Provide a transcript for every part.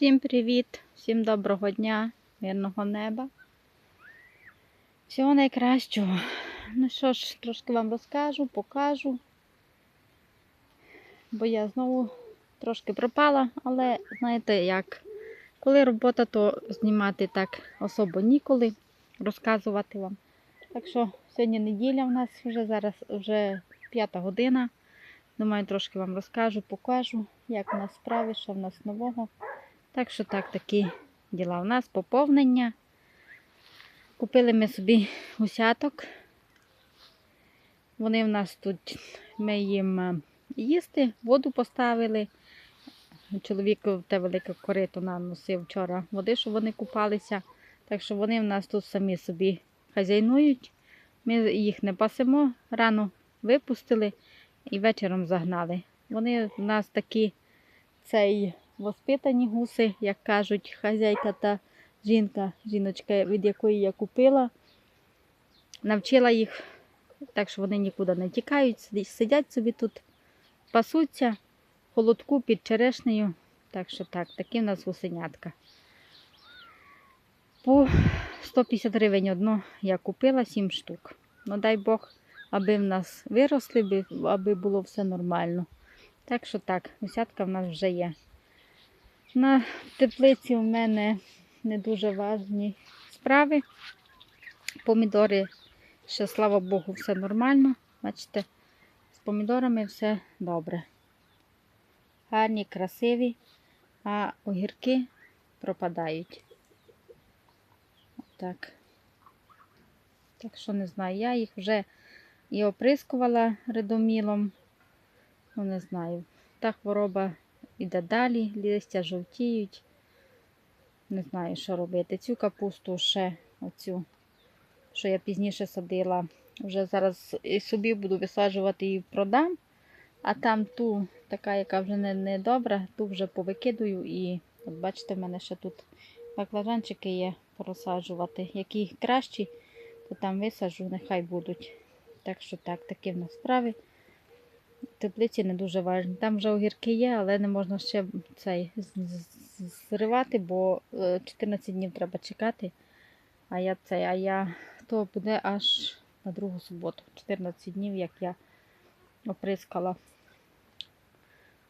Всім привіт, всім доброго дня, мирного неба. Всього найкращого. Ну що ж, трошки вам розкажу, покажу. Бо я знову трошки пропала, але знаєте як, коли робота, то знімати так особо ніколи, розказувати вам. Так що сьогодні неділя у нас вже зараз вже п'ята година. Думаю, трошки вам розкажу, покажу, як у нас справи, що в нас нового. Так що так, такі діла. У нас поповнення. Купили ми собі гусяток. Вони в нас тут, ми їм е, їсти, воду поставили. Чоловік те велике корито нам носив вчора води, щоб вони купалися. Так що вони в нас тут самі собі хазяйнують. Ми їх не пасемо, рано випустили і вечором загнали. Вони в нас такі цей воспитані гуси, як кажуть, хазяйка та жінка, жіночка, від якої я купила. Навчила їх, так що вони нікуди не тікають, сидять- собі тут, пасуться, холодку під черешнею. Так що так, такі в нас гусенятка. По 150 гривень одно я купила 7 штук. Ну дай Бог, аби в нас виросли, аби було все нормально. Так що так, гусятка в нас вже є. На теплиці у мене не дуже важні справи. Помідори ще, слава Богу, все нормально. Бачите, з помідорами все добре. Гарні, красиві, а огірки пропадають. Так. Так що не знаю, я їх вже і оприскувала редомілом. Ну, не знаю. Та хвороба іде далі, листя жовтіють. Не знаю, що робити. Цю капусту ще, оцю, що я пізніше садила. Вже зараз і собі буду висаджувати і продам. А там ту, така, яка вже не, не добра, ту вже повикидую. І от бачите, в мене ще тут баклажанчики є порозсаджувати. Які кращі, то там висаджу, нехай будуть. Так що так, такі в нас справи теплиці не дуже важні. Там вже огірки є, але не можна ще цей зривати, бо е, 14 днів треба чекати. А я цей, а я то буде аж на другу суботу. 14 днів, як я оприскала.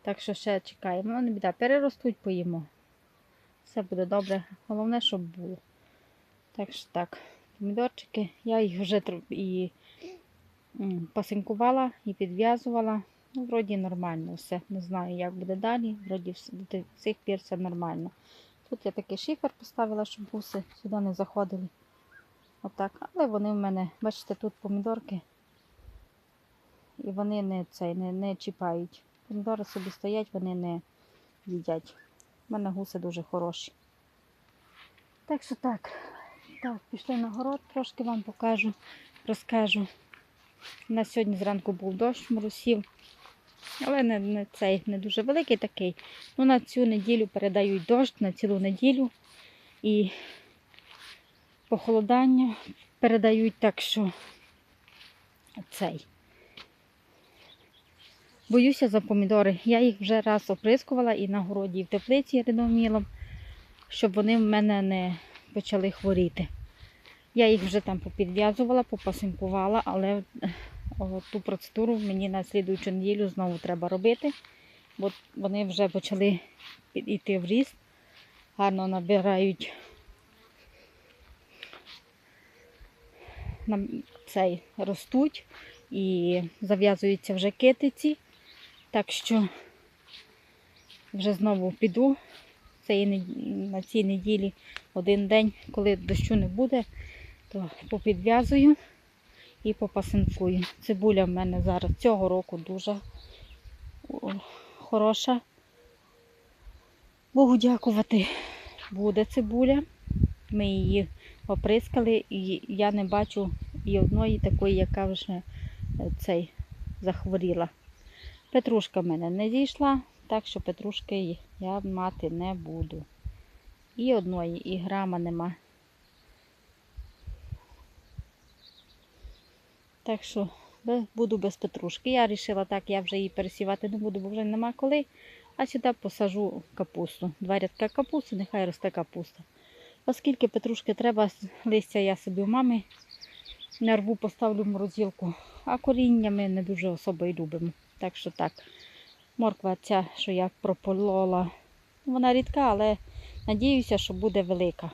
Так що ще чекаємо. Ну, не біда, переростуть, поїмо. Все буде добре. Головне, щоб було. Так що так, помідорчики, я їх вже і пасинкувала і підв'язувала. Ну, вроді нормально все. Не знаю, як буде далі. Вроді до цих пір все нормально. Тут я такий шифер поставила, щоб гуси сюди не заходили. Отак. Але вони в мене, бачите, тут помідорки. І вони не, цей, не, не чіпають. Помідори собі стоять, вони не їдять. У мене гуси дуже хороші. Так що так. Так, пішли на город, трошки вам покажу, розкажу. У нас сьогодні зранку був дощ, моросів, але не, не цей не дуже великий такий. Ну, на цю неділю передають дощ, на цілу неділю. І похолодання передають так, що цей. Боюся за помідори. Я їх вже раз оприскувала і на городі, і в теплиці редомілом, щоб вони в мене не почали хворіти. Я їх вже там попідв'язувала, попасинкувала, але е, ту процедуру мені на слідуючу неділю знову треба робити, бо вони вже почали йти в ріст, гарно набирають цей ростуть і зав'язуються вже китиці. Так що вже знову піду на цій неділі один день, коли дощу не буде, то попідв'язую і попасинкую. Цибуля в мене зараз цього року дуже хороша. Богу дякувати, буде цибуля. Ми її оприскали, і я не бачу і одної такої, яка вже е, цей захворіла. Петрушка в мене не зійшла, так що петрушки я мати не буду. І одної, і грама нема. Так що буду без петрушки. Я вирішила так, я вже її пересівати не буду, бо вже нема коли. А сюди посажу капусту. Два рядка капусти, нехай росте капуста. Оскільки петрушки треба, листя я собі у мами нарву, поставлю в морозилку. А коріння ми не дуже особо і любимо. Так що так. Морква ця, що я прополола, вона рідка, але надіюся, що буде велика.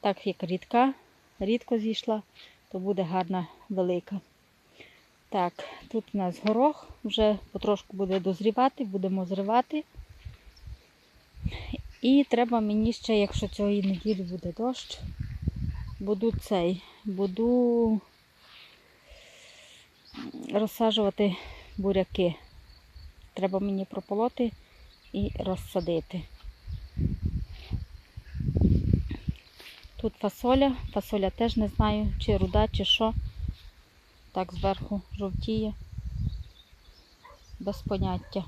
Так як рідка, рідко зійшла, то буде гарна велика. Так, тут у нас горох вже потрошку буде дозрівати, будемо зривати. І треба мені ще, якщо цієї неділі буде дощ, буду цей, буду розсаджувати буряки. Треба мені прополоти і розсадити. Тут фасоля. Фасоля теж не знаю, чи руда, чи що. Так зверху жовтіє. Без поняття.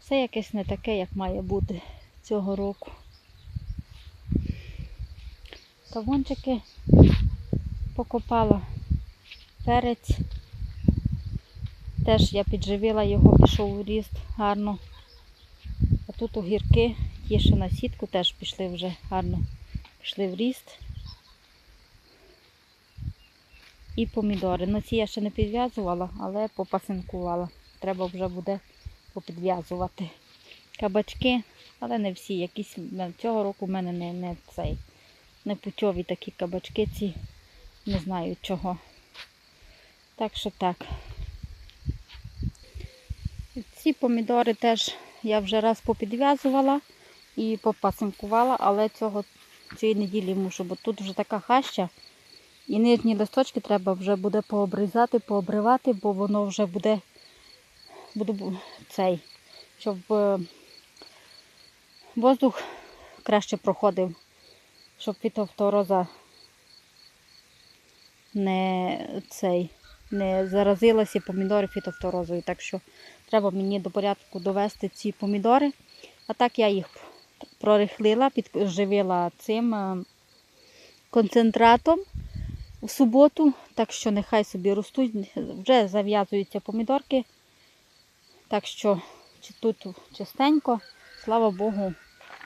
Все якесь не таке, як має бути цього року. Кавунчики покопала. Перець. Теж я підживила його, пішов у ріст гарно. А тут огірки, ті, що на сітку, теж пішли вже гарно. Пішли в ріст. І помідори. Ну ці я ще не підв'язувала, але попасинкувала. Треба вже буде попідв'язувати. Кабачки, але не всі. Якісь цього року в мене не, не цей. Не путьові такі кабачки ці. Не знаю чого. Так що так. Ці помідори теж я вже раз попідв'язувала і попасинкувала, але цього цієї неділі мушу, бо тут вже така хаща. І нижні листочки треба вже буде пообрізати, пообривати, бо воно вже буде, буде цей, щоб е, воздух краще проходив, щоб фітофтороза не цей, не заразилася помідори фітофторозою. Так що треба мені до порядку довести ці помідори. А так я їх прорихлила, підживила цим е, концентратом в суботу, так що нехай собі ростуть, вже зав'язуються помідорки. Так що тут чистенько, слава Богу,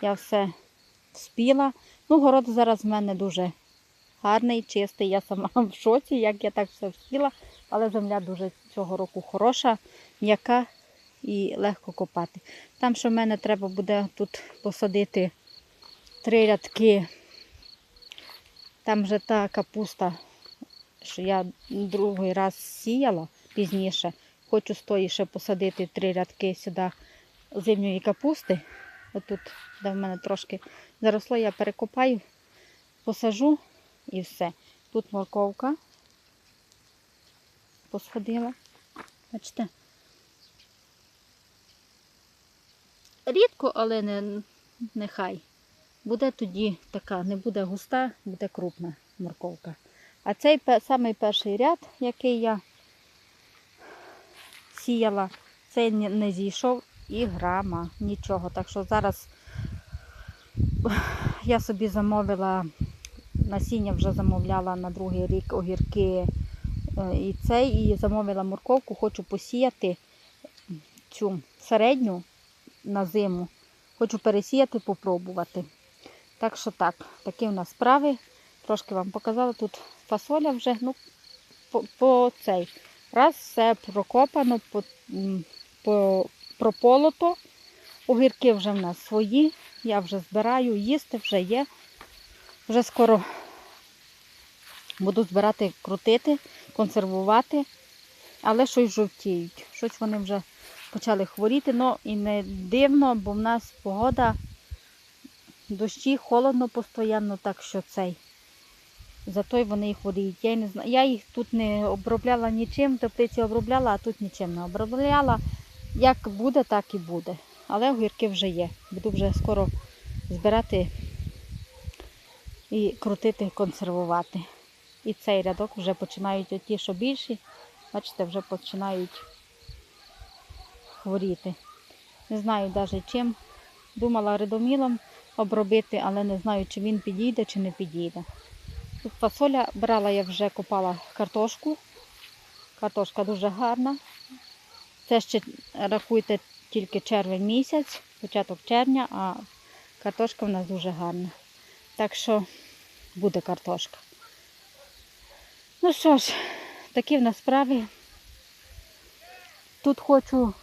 я все вспіла. Ну, город зараз в мене дуже гарний, чистий. Я сама в шоці, як я так все вспіла. Але земля дуже цього року хороша, м'яка і легко копати. Там, що в мене треба буде тут посадити три рядки. Там вже та капуста, що я другий раз сіяла пізніше. Хочу з тої ще посадити три рядки сюди зимньої капусти. Отут, де в мене трошки заросло, я перекопаю, посажу і все. Тут морковка посходила. Бачите? Рідко, але не, нехай. Буде тоді така, не буде густа, буде крупна морковка. А цей самий перший ряд, який я сіяла, цей не зійшов і грама, нічого. Так що зараз я собі замовила, насіння вже замовляла на другий рік огірки і цей, і замовила морковку, хочу посіяти цю середню на зиму. Хочу пересіяти, попробувати. Так що так, такі у нас справи. Трошки вам показала. Тут фасоля вже ну, по, по цей. Раз все прокопано, по, по, прополото. Огірки вже в нас свої. Я вже збираю, їсти вже є. Вже скоро буду збирати, крутити, консервувати, але щось жовтіють. Щось вони вже почали хворіти. Ну і не дивно, бо в нас погода, дощі, холодно постійно, так що цей. Зато й вони хворіють. Я не знаю. Я їх тут не обробляла нічим, теплиці обробляла, а тут нічим не обробляла. Як буде, так і буде. Але огірки вже є. Буду вже скоро збирати і крутити, консервувати. І цей рядок вже починають ті, що більші, бачите, вже починають хворіти. Не знаю навіть чим. Думала редомілом обробити, але не знаю, чи він підійде, чи не підійде. Тут фасоля брала, я вже купала картошку. Картошка дуже гарна. Це ще, рахуйте, тільки червень місяць, початок червня, а картошка в нас дуже гарна. Так що буде картошка. Ну що ж, такі в нас справи. Тут хочу,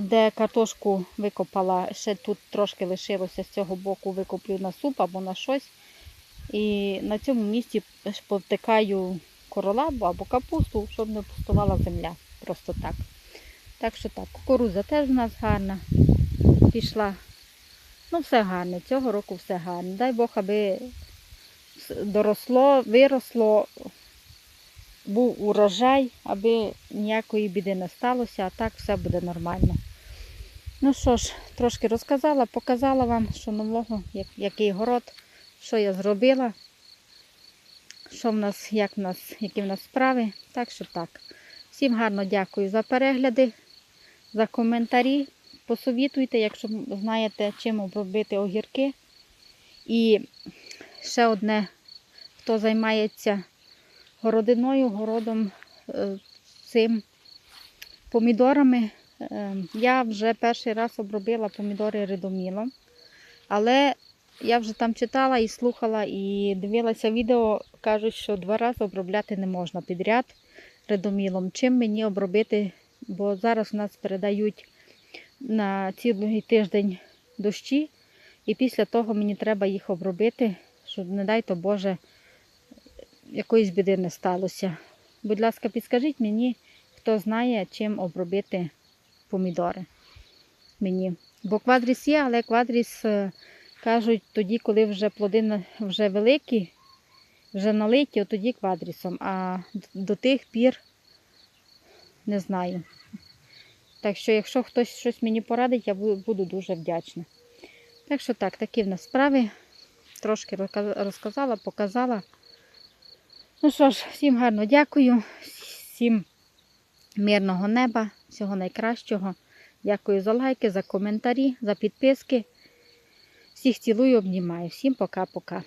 де картошку викопала, ще тут трошки лишилося з цього боку, викоплю на суп або на щось. І на цьому місці повтикаю королабу або капусту, щоб не пустувала земля. Просто так. Так що так, кукурудза теж у нас гарна. Пішла. Ну, все гарне. Цього року все гарне. Дай Бог, аби доросло, виросло, був урожай, аби ніякої біди не сталося, а так все буде нормально. Ну що ж, трошки розказала, показала вам, що нового, який город, що я зробила, що в нас, як в нас, які в нас справи. Так що так. Всім гарно дякую за перегляди, за коментарі. Посовітуйте, якщо знаєте, чим обробити огірки. І ще одне, хто займається городиною, городом е, цим помідорами. Е, Я вже перший раз обробила помідори редомілом, але я вже там читала і слухала, і дивилася відео, кажуть, що два рази обробляти не можна підряд редомілом. Чим мені обробити, бо зараз у нас передають на цілий тиждень дощі, і після того мені треба їх обробити, щоб, не дай то Боже, якоїсь біди не сталося. Будь ласка, підскажіть мені, хто знає, чим обробити помідори. Мені. Бо квадріс є, але квадріс е, кажуть тоді, коли вже плоди вже великі, вже налиті, тоді квадрісом. А до тих пір не знаю. Так що, якщо хтось щось мені порадить, я буду дуже вдячна. Так що так, такі в нас справи. Трошки розказала, показала. Ну що ж, всім гарно дякую, всім мирного неба, всього найкращого. Дякую за лайки, за коментарі, за підписки. Всіх цілую, обнімаю. Всім пока-пока.